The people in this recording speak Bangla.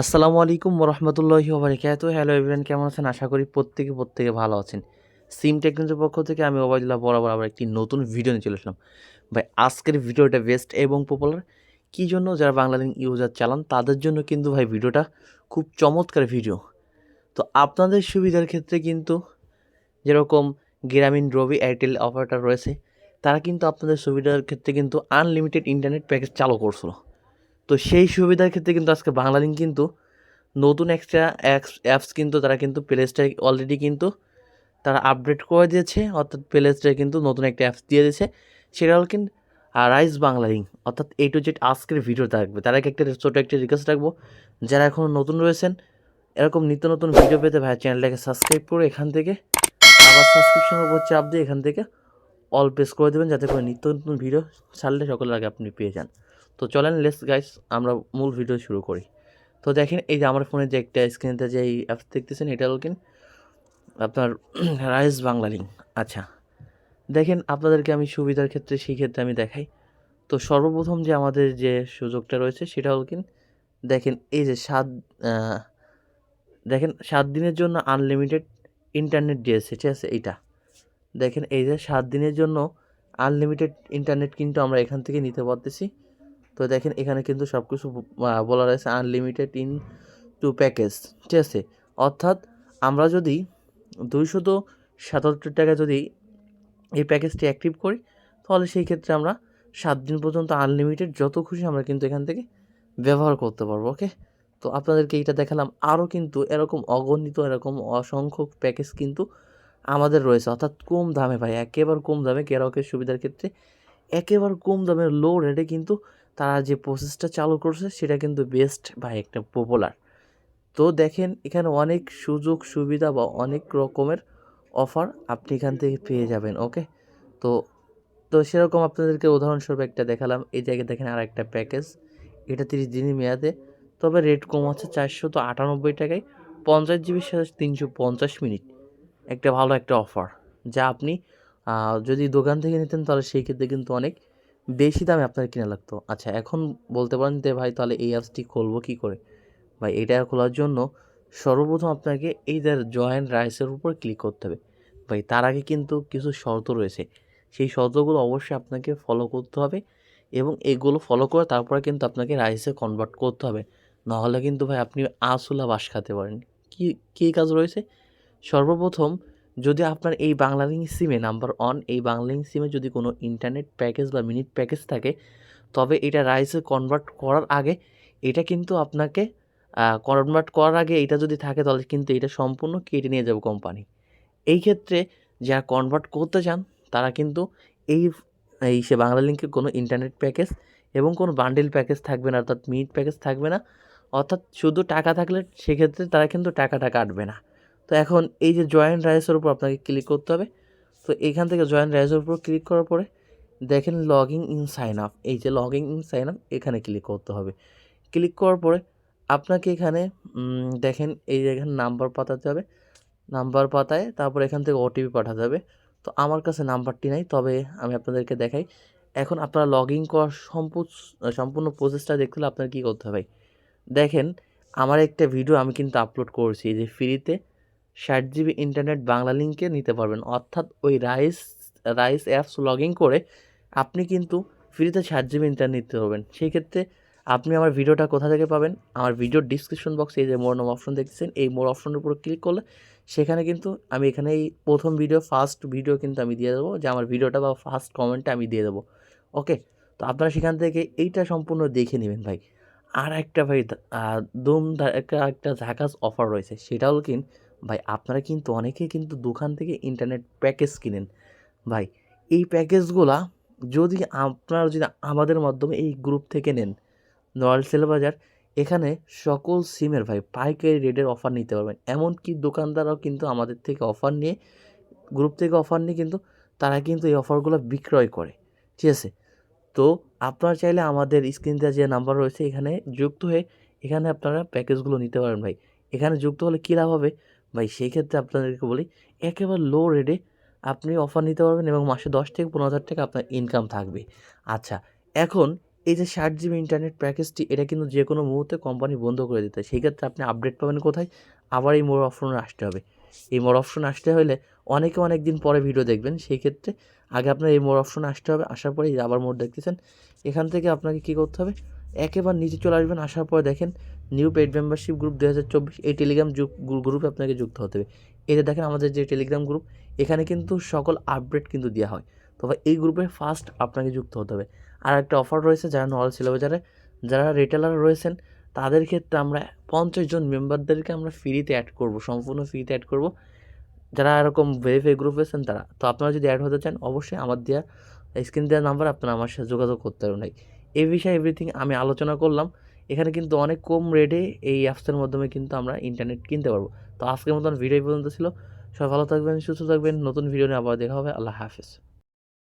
আসসালামু আলাইকুম রহমতুল্লাহি ওবরাকাতু হ্যালো এভরিওয়ান কেমন আছেন? আশা করি প্রত্যেকে প্রত্যেকে ভালো আছেন। সিম টেকনোলজির পক্ষ থেকে আমি ওবায়দুল্লাহ বরাবর আবার একটি নতুন ভিডিও নিয়ে চলে ভাই, আজকের ভিডিওটা বেস্ট এবং পপুলার কী জন্য যারা বাংলা লিঙ্ক ইউজার চালান, তাদের জন্য কিন্তু ভাই ভিডিওটা খুব চমৎকার ভিডিও তো আপনাদের সুবিধার ক্ষেত্রে কিন্তু যেরকম গ্রামীণ রবি এয়ারটেল অপারেটর রয়েছে, তারা কিন্তু আপনাদের সুবিধার ক্ষেত্রে কিন্তু আনলিমিটেড ইন্টারনেট প্যাকেজ চালু করছিল। তো সেই সুবিধার ক্ষেত্রে কিন্তু আজকে বাংলালিংক কিন্তু নতুন একটা অ্যাপস অ্যাপস কিন্তু তারা কিন্তু প্লে স্টোরে অলরেডি কিন্তু তারা আপডেট করে দিয়েছে। অর্থাৎ প্লে স্টোরে কিন্তু নতুন একটা অ্যাপস দিয়ে দিয়েছে। সেটা হল কিন্তু রাইস বাংলালিংক অর্থাৎ এ টু জেড আজকের ভিডিও থাকবে। তার একটা ছোটো একটা রিকোয়েস্ট রাখব। যারা এখনও নতুন রয়েছেন, এরকম নিত্য নতুন ভিডিও পেতে ভাই চ্যানেলটাকে সাবস্ক্রাইব করে এখান থেকে আবার সাবস্ক্রিপশন উপর চাপ দিয়ে এখান থেকে অল প্রেস করে দেবেন। যাতে করে নিত্য নতুন ভিডিও ছাড়লে সকলের আগে আপনি পেয়ে যান। তো চলেন লেস গাইস আমরা মূল ভিডিও শুরু করি। তো দেখেন, এই যে আমার ফোনে যে একটা স্ক্রিনেতে যে এই অ্যাপস দেখতেছেন, এটা হল আপনার রাইস বাংলা লিঙ্ক আচ্ছা দেখেন, আপনাদেরকে আমি সুবিধার ক্ষেত্রে সেই ক্ষেত্রে আমি দেখাই। তো সর্বপ্রথম যে আমাদের যে সুযোগটা রয়েছে, সেটা হল কিন দেখেন, এই যে সাত দেখেন, সাত দিনের জন্য আনলিমিটেড ইন্টারনেট দিয়েছে, ঠিক আছে, এইটা। দেখেন, এই যে সাত দিনের জন্য আনলিমিটেড ইন্টারনেট কিন্তু আমরা এখান থেকে নিতে পারতেছি। তো দেখেন এখানে কিন্তু সব কিছু বলা রয়েছে আনলিমিটেড ইন টু প্যাকেজ ঠিক আছে? অর্থাৎ আমরা যদি দুইশত সাতাত্তর টাকা যদি এই প্যাকেজটি অ্যাক্টিভ করি, তাহলে সেই ক্ষেত্রে আমরা সাত দিন পর্যন্ত আনলিমিটেড যত খুশি আমরা কিন্তু এখান থেকে ব্যবহার করতে পারব ওকে তো আপনাদেরকে এইটা দেখালাম। আরও কিন্তু এরকম অগণিত, এরকম অসংখ্য প্যাকেজ কিন্তু আমাদের রয়েছে। অর্থাৎ কম দামে ভাই, একেবারে কম দামে গ্রাহকের সুবিধার ক্ষেত্রে একেবারে কম দামে লো রেটে কিন্তু তারা যে প্রসেসটা চালু করছে, সেটা কিন্তু বেস্ট বা একটা পপুলার তো দেখেন, এখানে অনেক সুযোগ, সুবিধা বা অনেক রকমের অফার আপনি এখান থেকে পেয়ে যাবেন ওকে তো তো সেরকম আপনাদেরকে উদাহরণস্বরূপ একটা দেখালাম। এই জায়গায় দেখেন আর একটা প্যাকেজ এটা তিরিশ দিনের মেয়াদে, তবে রেট কম আছে চারশো তো আটানব্বই টাকায়, পঞ্চাশ জিবির সাথে তিনশো পঞ্চাশ মিনিট। একটা ভালো একটা অফার যা আপনি যদি দোকান থেকে নিতেন, তাহলে সেই ক্ষেত্রে কিন্তু অনেক বেশি দামে আপনার কিনা লাগতো। আচ্ছা এখন বলতে পারেন যে, ভাই, তাহলে এই অ্যাপসটি খুলবো কী করে? ভাই, এটা খোলার জন্য সর্বপ্রথম আপনাকে এই যে জয়েন্ট রাইসের উপর ক্লিক করতে হবে। ভাই, তার আগে কিন্তু কিছু শর্ত রয়েছে। সেই শর্তগুলো অবশ্যই আপনাকে ফলো করতে হবে এবং এগুলো ফলো করে তারপরে কিন্তু আপনাকে রাইসে কনভার্ট করতে হবে। নাহলে কিন্তু ভাই, আপনি আসুলা বাস খাতে পারেন। কী কী কাজ রয়েছে? সর্বপ্রথম যদি আপনার এই বাংলালিং সিমে নাম্বার ওয়ান এই বাংলালিং সিমে যদি কোনো ইন্টারনেট প্যাকেজ বা মিনিট প্যাকেজ থাকে, তবে এটা রাইসে কনভার্ট করার আগে এটা কিন্তু আপনাকে কনভার্ট করার আগে এটা যদি থাকে তাহলে কিন্তু এটা সম্পূর্ণ কেটে নিয়ে যাবে কোম্পানি এই ক্ষেত্রে যারা কনভার্ট করতে চান, তারা কিন্তু এই এই সে বাংলা লিঙ্কে কোনো ইন্টারনেট প্যাকেজ এবং কোনো বান্ডেল প্যাকেজ থাকবে না, অর্থাৎ মিনিট প্যাকেজ থাকবে না। অর্থাৎ শুধু টাকা থাকলে সেক্ষেত্রে তারা কিন্তু টাকাটা কাটবে না। তো এখন এই যে জয়েন্ট রাইসের উপর আপনাকে ক্লিক করতে হবে। তো এখান থেকে জয়েন্ট রাইসের উপর ক্লিক করার পরে দেখেন লগিং ইন সাইন আপ এই যে লগিং ইন সাইন আপ এখানে ক্লিক করতে হবে। ক্লিক করার পরে আপনাকে এখানে দেখেন এই যে এখানে নাম্বার পাঠাতে হবে। নাম্বার পাতায় তারপর এখান থেকে ওটিপি পাঠাতে হবে। তো আমার কাছে নাম্বারটি নাই, তবে আমি আপনাদেরকে দেখাই। এখন আপনারা লগ ইন করার সম্পূর্ণ সম্পূর্ণ প্রসেসটা দেখতে হলে আপনার কী করতে হবে দেখেন, আমার একটা ভিডিও আমি কিন্তু আপলোড করেছি যে ফ্রিতে ষাট জিবি ইন্টারনেট বাংলা লিঙ্কে নিতে পারবেন। অর্থাৎ ওই rice rice apps log in করে আপনি কিন্তু ফ্রিতে ষাট জিবি ইন্টারনেট নিতে পারবেন। সেই ক্ষেত্রে আপনি আমার ভিডিওটা কোথা থেকে পাবেন? আমার ভিডিওর ডিসক্রিপশন বক্সে এই যে মোর নাম অপশন দেখতেছেন, এই মোর অপশনের উপর ক্লিক করলে সেখানে কিন্তু আমি এখানে এই প্রথম ভিডিও ফার্স্ট ভিডিও কিন্তু আমি দিয়ে দেবো। যে আমার ভিডিওটা বা ফার্স্ট কমেন্টটা আমি দিয়ে দেবো। ওকে তো আপনারা সেখান থেকে এইটা সম্পূর্ণ দেখে নেবেন ভাই। আর একটা ভাই দুম একটা একটা ঝাকাস অফার রয়েছে। সেটা হলো ভাই, আপনারা কিন্তু অনেকেই কিন্তু দোকান থেকে ইন্টারনেট প্যাকেজ কিনেন। ভাই, এই প্যাকেজগুলা যদি আপনারা যদি আমাদের মাধ্যমে এই গ্রুপ থেকে নেন রয়্যাল সেল বাজার, এখানে সকল সিমের ভাই, পাইকারি রেটের অফার নিতে পারবেন। এমনকি দোকানদাররাও কিন্তু আমাদের থেকে অফার নিয়ে গ্রুপ থেকে অফার নিয়ে কিন্তু তারা কিন্তু এই অফারগুলো বিক্রয় করে। ঠিক আছে? তো আপনারা চাইলে আমাদের স্ক্রিনতে যে নাম্বার রয়েছে, এখানে যুক্ত হয়ে এখানে আপনারা প্যাকেজগুলো নিতে পারেন ভাই। এখানে যুক্ত হলে কী লাভ হবে? ভাই, সেই ক্ষেত্রে আপনাদেরকে বলি, একেবারে লো রেটে আপনি অফার নিতে পারবেন এবং মাসে দশ থেকে পনেরো হাজার টাকা আপনার ইনকাম থাকবে। আচ্ছা এখন এই যে ষাট জিবি ইন্টারনেট প্যাকেজটি এটা কিন্তু যে কোনো মুহূর্তে কোম্পানি বন্ধ করে দিতে সেই ক্ষেত্রে আপনি আপডেট পাবেন কোথায়? আবার এই মোর অপশনে আসতে হবে। এই মোর অপশন আসতে হলে অনেকে অনেক দিন পরে ভিডিও দেখবেন। সেই ক্ষেত্রে আগে আপনার এই মোর অপশনে আসতে হবে। আসার পরে আবার মোড দেখতেছেন। এখান থেকে আপনাকে কী করতে হবে? একেবারে নিচে চলে আসবেন। আসার পরে দেখেন নিউ পেড মেম্বারশিপ গ্রুপ দু হাজার চব্বিশ, এই টেলিগ্রাম গ্রুপে আপনাকে যুক্ত হতে হবে। এতে দেখেন আমাদের যে টেলিগ্রাম গ্রুপ এখানে কিন্তু সকল আপডেট কিন্তু দেওয়া হয়। তবে এই গ্রুপে ফার্স্ট আপনাকে যুক্ত হতে হবে। আর একটা অফার রয়েছে যারা নল ছিল বাজারে যারা রিটেলার রয়েছেন, তাদের ক্ষেত্রে আমরা পঞ্চাশ জন মেম্বারদেরকে আমরা ফ্রিতে অ্যাড করব, সম্পূর্ণ ফ্রিতে অ্যাড করব। যারা এরকম ভেরিফাই গ্রুপ রয়েছেন তারা, তো আপনারা যদি অ্যাড হতে চান, অবশ্যই আমার দেওয়া স্ক্রিন দেওয়ার নাম্বার আপনারা আমার সাথে যোগাযোগ করতে পারবেন এই বিষয়ে এভরিথিং আমি আলোচনা করলাম। এখানে কিন্তু অনেক কম রেটে এই অ্যাপসের মাধ্যমে কিন্তু আমরা ইন্টারনেট কিনতে পারব। তো আজকের মতন ভিডিও পর্যন্ত ছিল। সবাই ভালো থাকবেন, সুস্থ থাকবেন। নতুন ভিডিও নিয়ে আবার দেখা হবে। আল্লাহ হাফিজ।